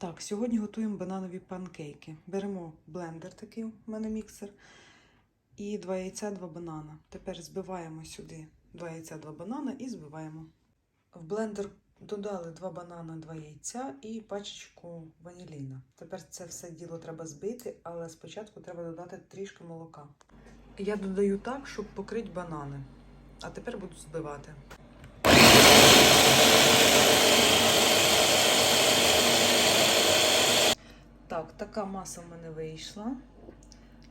Так, сьогодні готуємо бананові панкейки. Беремо блендер, такий у мене міксер, і два яйця, два банана. Тепер збиваємо сюди два яйця, два банана і збиваємо. В блендер додали два банана, два яйця і пачечку ваніліна. Тепер це все діло треба збити, але спочатку треба додати трішки молока. Я додаю так, щоб покрити банани. А тепер буду збивати. Так, така маса в мене вийшла.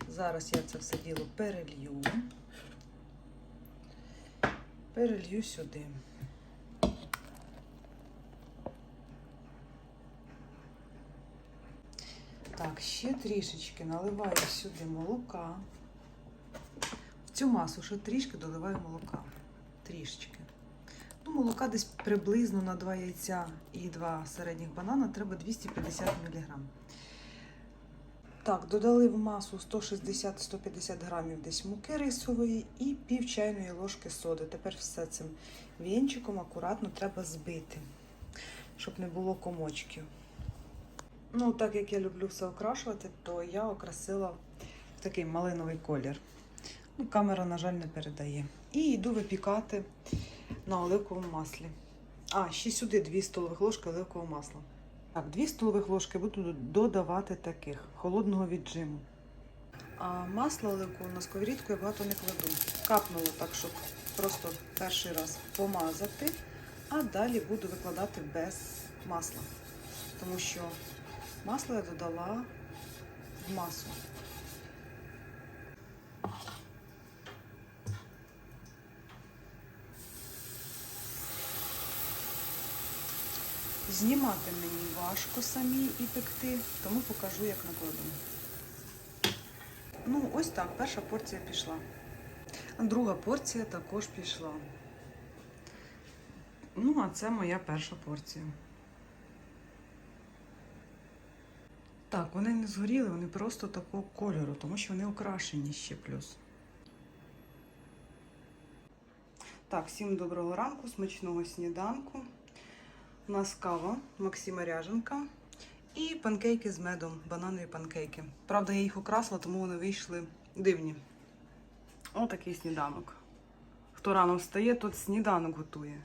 Зараз я це все діло перелью. Перелью сюди. Так, ще трішечки наливаю сюди молока. В цю масу ще трішки доливаю молока. Трішечки. Ну, молока десь приблизно на 2 яйця і 2 середніх банана треба 250 мг. Так, додали в масу 160-150 грамів десь муки рисової і пів чайної ложки соди. Тепер все цим вінчиком акуратно треба збити, щоб не було комочків. Ну, так як я люблю все окрашувати, то я окрасила в такий малиновий колір. Ну, камера, на жаль, не передає. І йду випікати на оливковому маслі. А, ще сюди 2 столових ложки оливкового масла. Так, 2 столових ложки буду додавати таких холодного віджиму. А масло оливкового на сковорідку я багато не кладу. Капнуло так, щоб просто перший раз помазати, а далі буду викладати без масла. Тому що масло я додала в масу. Знімати мені важко самі і пекти, тому покажу, як накладу. Ну, ось так, перша порція пішла. Друга порція також пішла. Ну, а це моя перша порція. Так, вони не згоріли, вони просто такого кольору, тому що вони окрашені ще плюс. Так, всім доброго ранку, смачного сніданку. У нас кава Максима Ряженка і панкейки з медом, бананові панкейки. Правда, я їх украсила, тому вони вийшли дивні. Отакий сніданок. Хто рано встає, тот сніданок готує.